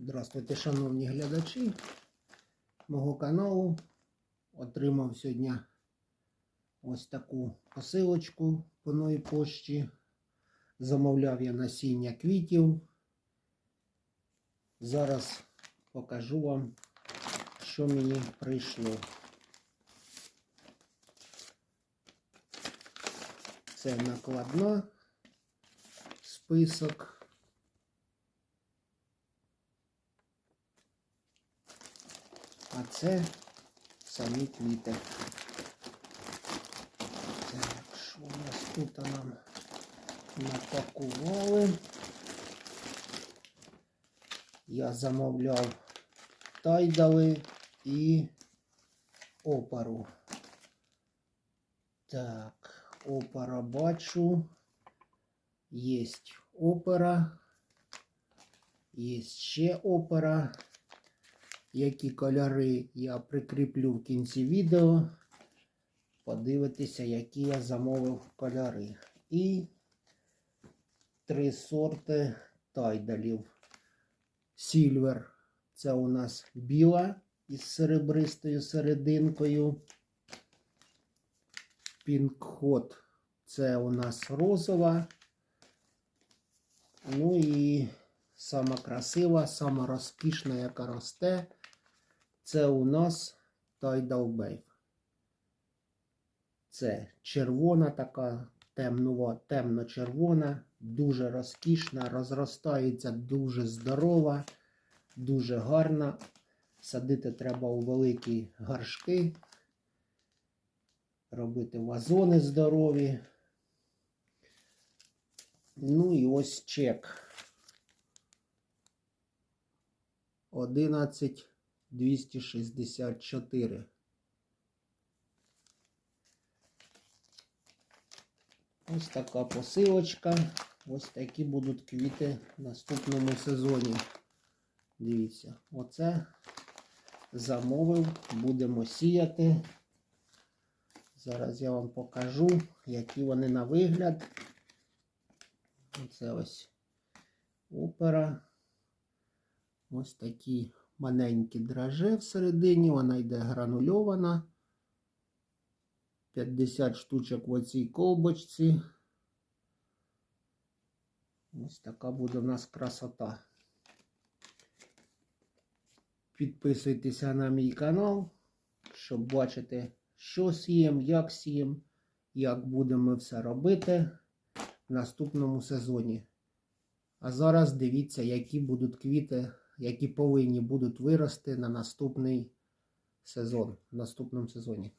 Здравствуйте, шановні глядачі мого каналу. Отримав сьогодні ось таку посилочку по новій пошті. Замовляв я насіння квітів. Зараз покажу вам, що мені прийшло. Це накладна список. А це самі квіти. Так, що у нас тут нам напакували? Я замовляв тайдали і опару. Так, опера бачу. Єсть опера. Є ще опера. Які кольори я прикріплю в кінці відео. Подивитися, які я замовив кольори. І три сорти тайдалів. Сільвер це у нас біла із серебристою серединкою. Пінкхот це у нас розова. Ну і сама красива, сама розкішна, яка росте. Це у нас Tidal Babe. Це червона така, темно-червона, дуже розкішна, розростається дуже здорова, дуже гарна. Садити треба у великі горшки, робити вазони здорові. Ну і ось чек. 11 264. Ось така посилочка. Ось такі будуть квіти в наступному сезоні. Дивіться, оце замовив, будемо сіяти. Зараз я вам покажу, які вони на вигляд. Оце ось опера. Ось такі маленькі драже всередині, вона йде гранульована. 50 штучок в оцій колбочці. Ось така буде в нас красота. Підписуйтеся на мій канал, щоб бачити, що сієм, як сієм, як будемо все робити в наступному сезоні. А зараз дивіться, які будуть квіти які повинні будуть вирости на наступний сезон, в наступному сезоні.